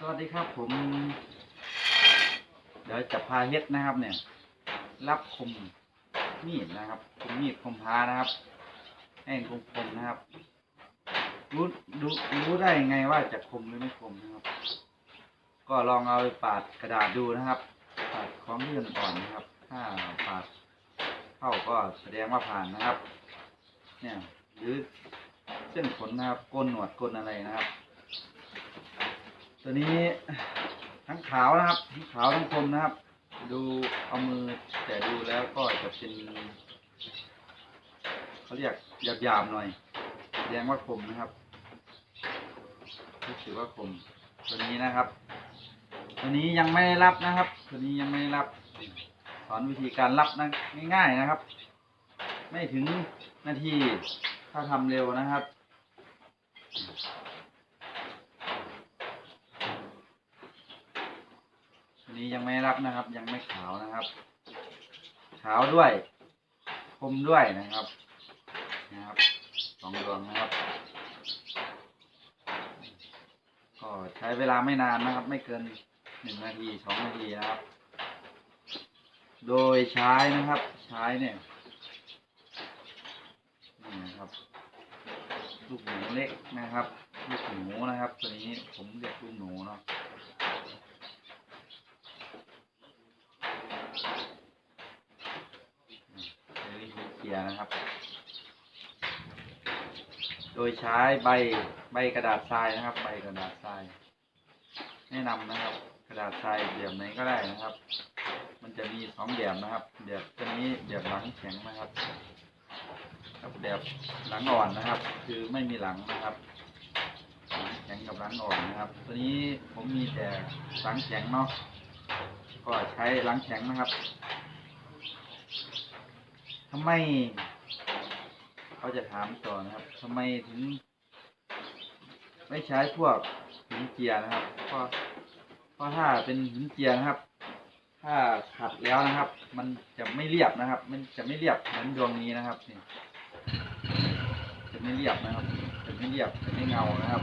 สวัสดีครับผม เดี๋ยวจะพาเฮ็ดนะครับ เนี่ย รับคมมีดนะครับคมมีดคมพานะครับให้คมคมนะครับรู้รู้รู้ได้ยังไงว่าจะคมหรือไม่คมนะครับ ก็ลองเอาไปปาดกระดาษดูนะครับปาดของเลื่อนอ่อนนะครับ ถ้าปาดเข้าก็แสดงว่าผ่านนะครับ เนี่ย หรือเส้นขนนะครับโกนหนวดโกนอะไรนะครับ ตัวนี้ทั้งขาวนะครับ ทั้งขาวทั้งคมนะครับ ดูเอามือแต่ดูแล้วก็จะเป็นเขาเรียกหยาบๆหน่อยแดงว่าคมนะครับรู้สึกว่าคมตัวนี้นะครับ ตัวนี้ยังไม่ได้รับนะครับ ตัวนี้ยังไม่ได้รับสอนวิธีการรับนะง่ายๆนะครับ ไม่ถึงนาทีถ้าทำเร็วนะครับ ตัว นี้ยังไม่รับนะครับ ยังไม่ขาวนะครับ ขาวด้วยคมด้วยนะครับนะครับสองดวงนะครับ ก็ใช้เวลาไม่นานนะครับ ไม่เกินหนึ่งนาทีสองนาทีนะครับ โดยใช้นะครับ ใช้เนี่ยนี่นะครับ ลูกหนูเล็กนะครับ ลูกหนูนะครับ ตัวนี้ผมเรียกลูกหนูเนาะ เป็นวิธีเค ลียร์นะครับ โดยใช้ใบใบกระดาษทรายนะครับ ใบกระดาษทราย แนะนำนะครับ กระดาษทรายแบบไหนก็ได้นะครับ มันจะมีสองแบบนะครับแบบตัวนี้แบบหลังแข็งนะครับกับแบบหลังอ่อนนะครับ คือไม่มีหลังนะครับแข็งกับหลังอ่อนนะครับ ตัวนี้ผมมีแต่หลังแข็งเนาะ ก็ใช้หลังแข็งนะครับ ทำไมเขาจะถามต่อนะครับทำไมถึง ไม่ใช้พวกหินเจียนะครับเพราะเพราะถ้าเป็นหินเจียนะครับ ถ้าขัดแล้วนะครับ มันจะไม่เรียบนะครับ มันจะไม่เรียบเหมือนดวงนี้นะครับนี่จะไม่เรียบนะครับจะไม่เรียบจะไม่เงานะครับ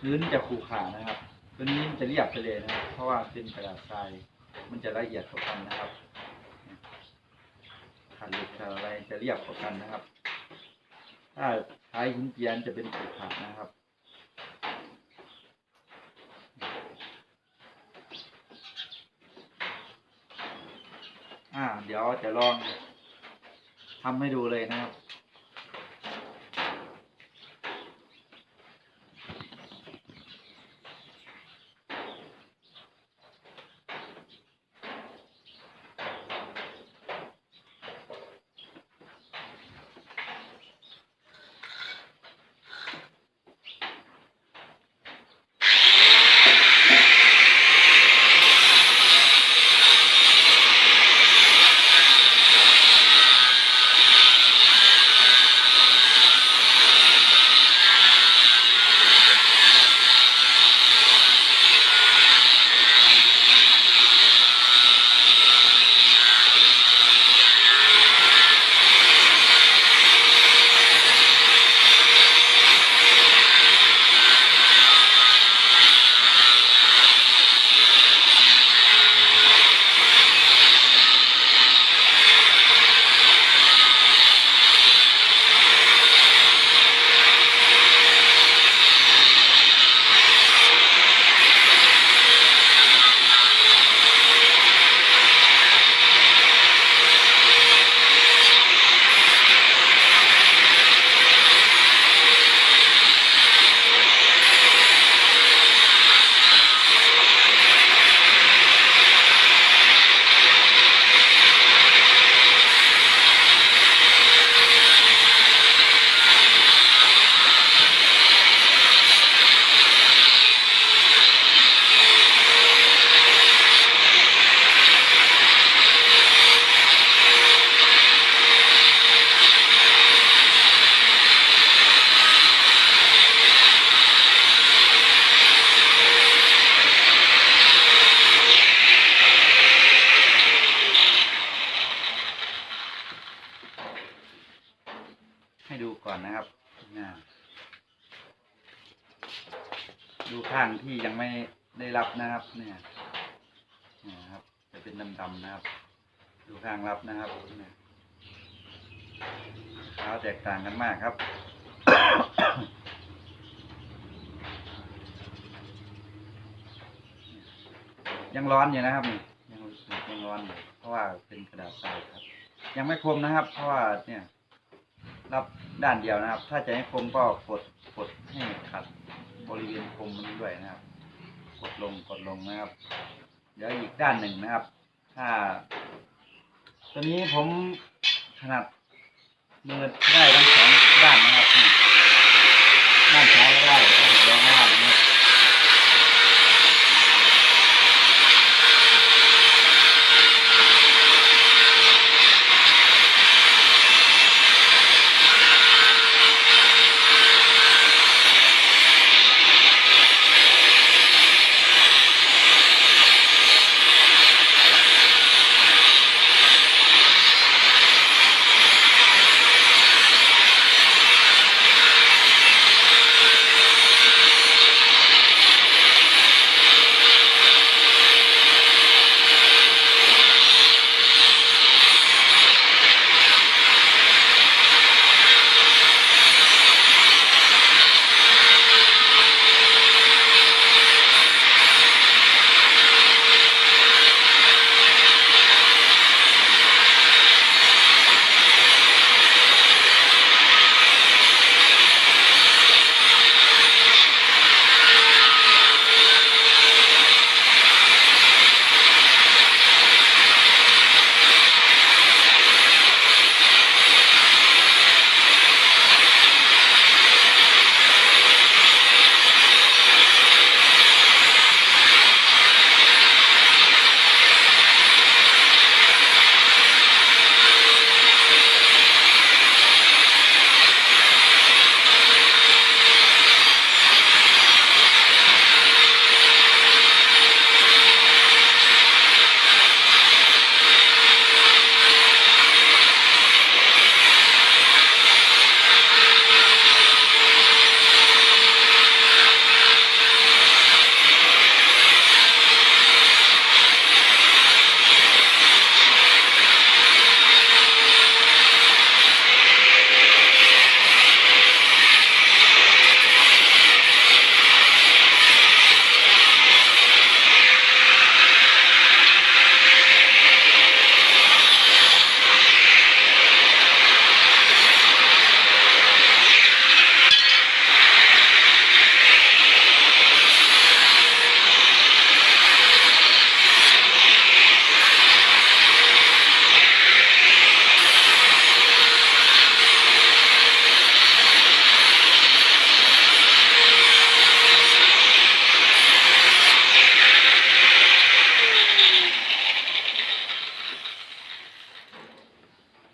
พื้นจะขรุขระนะครับตัวนี้จะเรียบไปเลยนะครับ เพราะว่าเป็นกระดาษทราย มันจะละเอียดกว่ากันนะครับขัดเหล็กอะไรจะเรียบกว่ากันนะครับ ถ้าใช้หินเจียนจะเป็นขรุขระนะครับอ่าเดี๋ยวจะลองทำให้ดูเลยนะครับ ข้างที่ยังไม่ได้รับนะครับ เนี่ยนะครับ จะเป็นดำๆนะครับ ดูข้างรับนะครับเนี่ยขาวแตกต่างกันมากครับยังร้อนอยู่นะครับนี่ยังยังร้อนอยู่เพราะว่าเป็นกระดาษทรายครับ ยังไม่คมนะครับ เพราะว่าเนี่ย รับด้านเดียวนะครับ ถ้าจะให้คมก็กดกดให้ขัด บริเวณคมมันด้วยนะครับ กดลงกดลงนะครับ เดี๋ยวอีกด้านหนึ่งนะครับ ถ้า ตัวนี้ผมถนัดมือได้ทั้งสองด้านนะครับ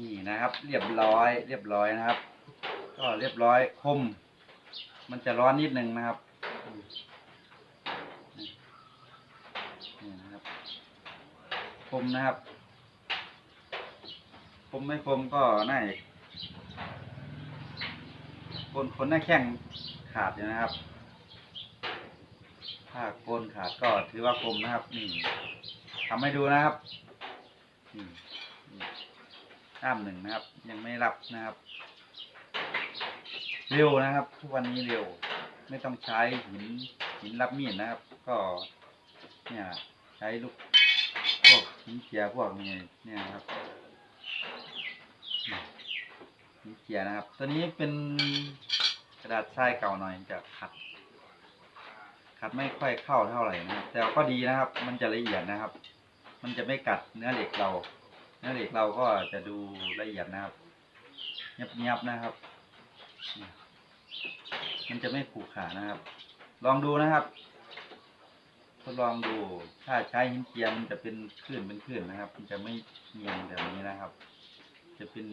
นี่นะครับ เรียบร้อย เรียบร้อยนะครับ ก็เรียบร้อยคม มันจะร้อนนิดนึงนะครับนี่นะครับคมนะครับคมไม่คมก็น่าคนคนหน้าแข้งขาดอยู่นะครับ ถ้าโกนขาดก็ถือว่าคมนะครับนี่ทำให้ดูนะครับ ข้ามหนึ่งนะครับ ยังไม่รับนะครับ เร็วนะครับ ทุกวันนี้เร็ว ไม่ต้องใช้หินหินรับมีดนะครับ ก็ เนี่ย ใช้ลูกพวกหินเจียร์พวกนี้เนี่ยครับหินเจียร์นะครับ ตัวนี้เป็นกระดาษทรายเก่าหน่อยจะขัดขัดไม่ค่อยเข้าเท่าไหร่นะครับแต่ก็ดีนะครับ มันจะละเอียดนะครับ มันจะไม่กัดเนื้อเหล็กเรา นื้อเหล็กเราก็จะดูละเอียดนะครับเงียบๆนะครับ มันจะไม่ขูดขานะครับ ลองดูนะครับทดลองดู ถ้าใช้หินเจียมมันจะเป็นคลื่นเป็นคลื่นนะครับ มันจะไม่เงียงแบบนี้นะครับ จะเป็น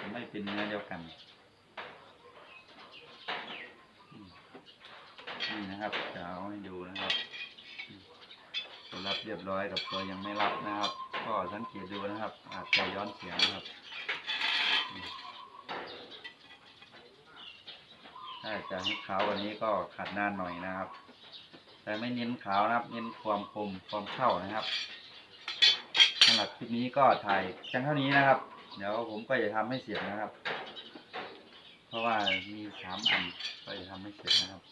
จะไม่เป็นเนื้อเดียวกันนี่นะครับจะเอาให้ดูนะครับรับเรียบร้อยกับตัวยังไม่รับนะครับ ก็สังเกตดูนะครับ อาจจะย้อนเสียงนะครับถ้าจะให้ขาววันนี้ก็ขัดนานหน่อยนะครับ แต่ไม่เน้นขาวนะครับ เน้นความคมความเข้านะครับสำหรับคลิปนี้ก็ถ่ายเพียงเท่านี้นะครับ เดี๋ยวผมก็จะทำให้เสร็จนะครับ เพราะว่ามีสามอันก็จะทำให้เสร็จนะครับ